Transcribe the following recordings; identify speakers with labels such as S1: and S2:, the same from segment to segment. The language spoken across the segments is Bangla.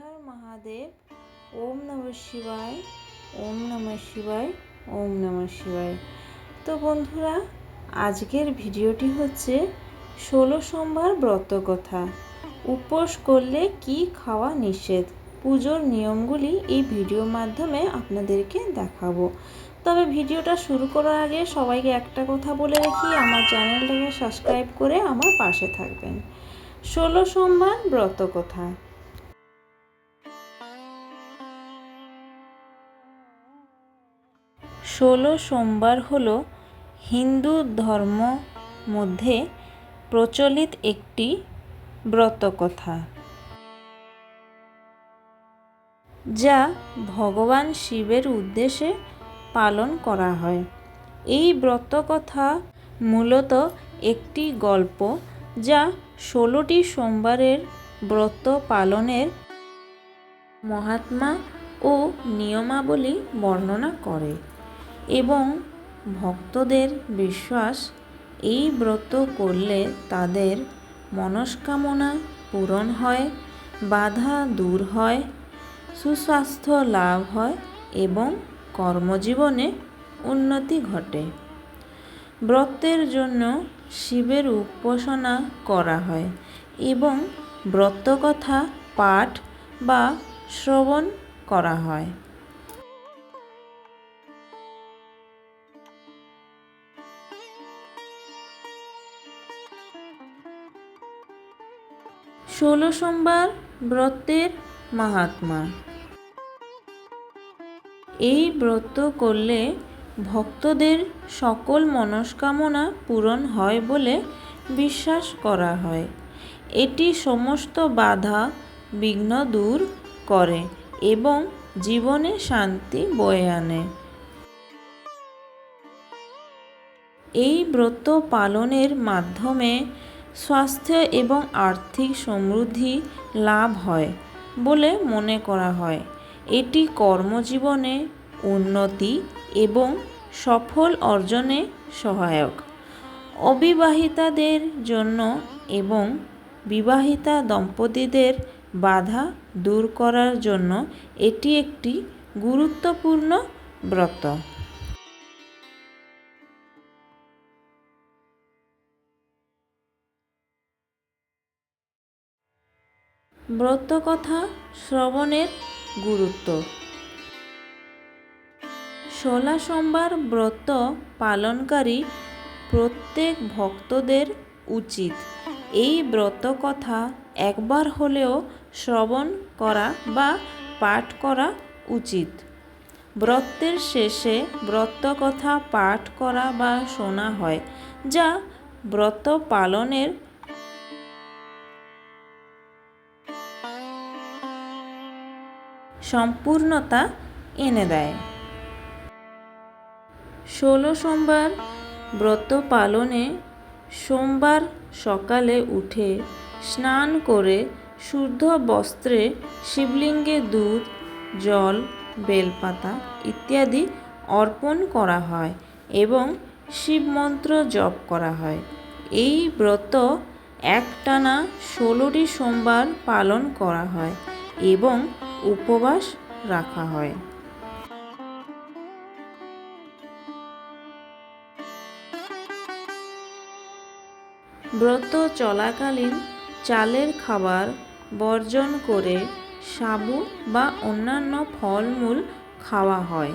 S1: হর মহাদেব, ওম নমঃ শিবায়, ওম নমঃ শিবায়, ওম নমঃ শিবায়। তো বন্ধুরা, আজকের ভিডিওটি হচ্ছে ষোলো সোমবার ব্রত কথা। উপোস করলে কি খাওয়া নিষেধ? পুজোর নিয়মগুলি এই ভিডিওর মাধ্যমে আপনাদেরকে দেখাবো। তবে ভিডিওটা শুরু করার আগে সবাইকে একটা কথা বলে রাখি, আমার চ্যানেলটাকে সাবস্ক্রাইব করে আমার পাশে থাকবেন। ষোলো সোমবার ব্রত কথা। ষোলো সোমবার হল হিন্দু ধর্ম মধ্যে প্রচলিত একটি ব্রতকথা, যা ভগবান শিবের উদ্দেশ্যে পালন করা হয়। এই ব্রতকথা মূলত একটি গল্প যা ষোলোটি সোমবারের ব্রত পালনের মহাত্মা ও নিয়মাবলী বর্ণনা করে। এবং ভক্তদের বিশ্বাস এই ব্রত করলে তাদের মনস্কামনা পূরণ হয়, বাধা দূর হয়, সুস্বাস্থ্য লাভ হয় এবং কর্মজীবনে উন্নতি ঘটে। ব্রতের জন্য শিবের উপাসনা করা হয় এবং ব্রতকথা, পাঠ বা শ্রবণ করা হয়। ষোলো সোমবার ব্রতের মাহাত্মা। এই ব্রত করলে ভক্তদের সকল মনস্কামনা পূরণ হয় বলে বিশ্বাস করা হয়। এটি সমস্ত বাধা বিঘ্ন দূর করে এবং জীবনে শান্তি বয়ে আনে। এই ব্রত পালনের মাধ্যমে স্বাস্থ্য এবং আর্থিক সমৃদ্ধি লাভ হয় বলে মনে করা হয়। এটি কর্মজীবনে উন্নতি এবং সফল অর্জনে সহায়ক। অবিবাহিতাদের জন্য এবং বিবাহিতা দম্পতিদের বাধা দূর করার জন্য এটি একটি গুরুত্বপূর্ণ ব্রত। ব্রতকথা শ্রবণের গুরুত্ব। ষোলা সোমবার ব্রত পালনকারী প্রত্যেক ভক্তদের উচিত। এই ব্রত কথা একবার হলেও শ্রবণ করা বা পাঠ করা উচিত। ব্রতের শেষে ব্রত কথা পাঠ করা বা শোনা হয়, যা ব্রত পালনের সম্পূর্ণতা এনে দেয়। ষোলো সোমবার ব্রত পালনে সোমবার সকালে উঠে স্নান করে শুদ্ধ বস্ত্রে শিবলিঙ্গে দুধ, জল, বেলপাতা ইত্যাদি অর্পণ করা হয় এবং শিবমন্ত্র জপ করা হয়। এই ব্রত একটানা ষোলোটি সোমবার পালন করা হয় এবং উপবাস রাখা হয়। ব্রত চলাকালীন চালের খাবার বর্জন করে সাবু বা অন্যান্য ফলমূল খাওয়া হয়।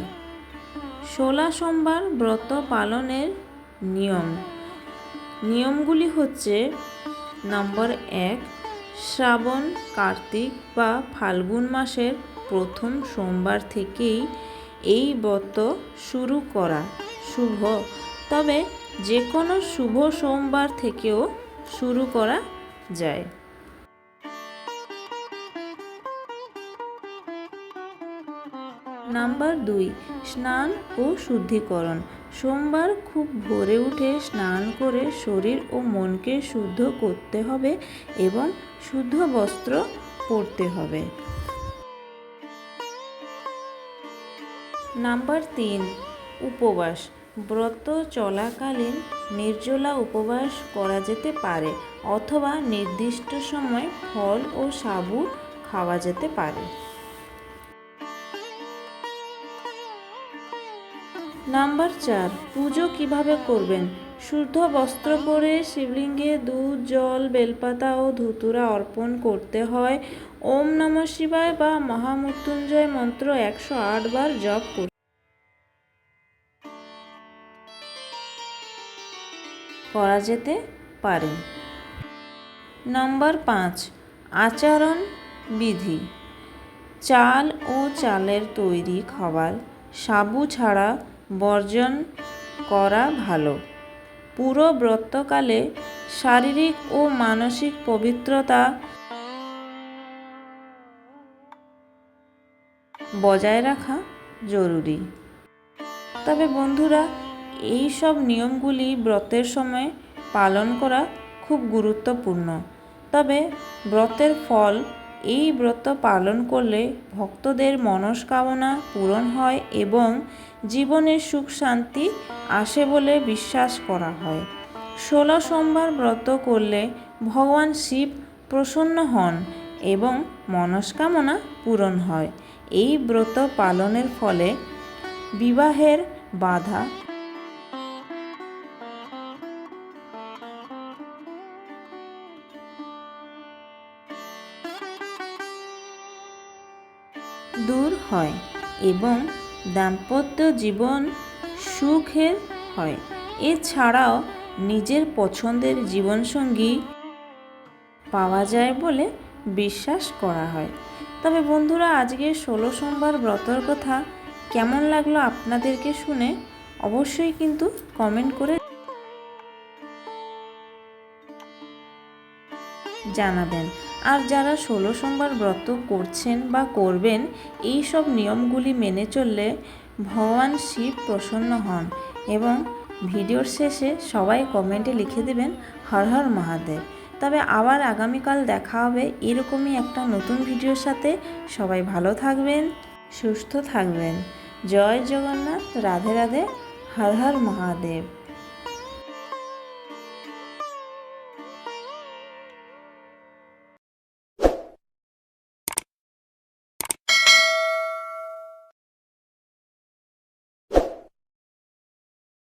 S1: ষোলা সোমবার ব্রত পালনের নিয়ম। নিয়মগুলি হচ্ছে, নম্বর এক শ্রাবণ, কার্তিক বা ফাল্গুন মাসের প্রথম সোমবার থেকেই এই ব্রত শুরু করা শুভ। তবে যে কোনো শুভ সোমবার থেকেও শুরু করা যায়। নাম্বার দুই, স্নান ও শুদ্ধিকরণ। সোমবার খুব ভোরে উঠে স্নান করে শরীর ও মনকে শুদ্ধ করতে হবে এবং শুদ্ধ বস্ত্র পরতে হবে। নাম্বার তিন, উপবাস। ব্রত চলাকালীন নির্জলা উপবাস করা যেতে পারে অথবা নির্দিষ্ট সময় ফল ও সাবু খাওয়া যেতে পারে। নাম্বার চার, পুজো কীভাবে করবেন? শুদ্ধ বস্ত্র পরে শিবলিঙ্গে দুধ, জল, বেলপাতা ও ধুতুরা অর্পণ করতে হয়। ওম নম শিবায় বা মহামৃত্যুঞ্জয় মন্ত্র একশো আট বার জপ করতে করা যেতে পারে। নাম্বার পাঁচ, আচরণ বিধি। চাল ও চালের তৈরি খাবার সাবু ছাড়া বর্জন করা ভালো। পুরো ব্রতকালে শারীরিক ও মানসিক পবিত্রতা বজায় রাখা জরুরি। তবে বন্ধুরা, এই সব নিয়মগুলি ব্রতের সময় পালন করা খুব গুরুত্বপূর্ণ। তবে ব্রতের ফল এই ব্রত পালন করলে ভক্তদের মনস্কামনা পূরণ হয় এবং জীবনে সুখ শান্তি আসে বলে বিশ্বাস করা হয়। ষোলো সোমবার ব্রত করলে ভগবান শিব প্রসন্ন হন এবং মনস্কামনা পূরণ হয়। এই ব্রত পালনের ফলে বিবাহের বাধা দূর হয় এবং দাম্পত্য জীবন সুখের হয়। এছাড়াও নিজের পছন্দের জীবনসঙ্গী পাওয়া যায় বলে বিশ্বাস করা হয়। তবে বন্ধুরা, আজকে ষোলো সোমবার ব্রতর কথা কেমন লাগল আপনাদেরকে শুনে অবশ্যই কিন্তু কমেন্ট করে জানাবেন। আর যারা ষোলো সোমবার ব্রত করছেন বা করবেন, এই সব নিয়মগুলি মেনে চললে ভগবান শিব প্রসন্ন হন এবং ভিডিওর শেষে সবাই কমেন্টে লিখে দেবেন, হর হর মহাদেব। তবে আবার আগামীকাল দেখা হবে এরকমই একটা নতুন ভিডিওর সাথে। সবাই ভালো থাকবেন, সুস্থ থাকবেন। জয় জগন্নাথ, রাধে রাধে, হর হর মহাদেব।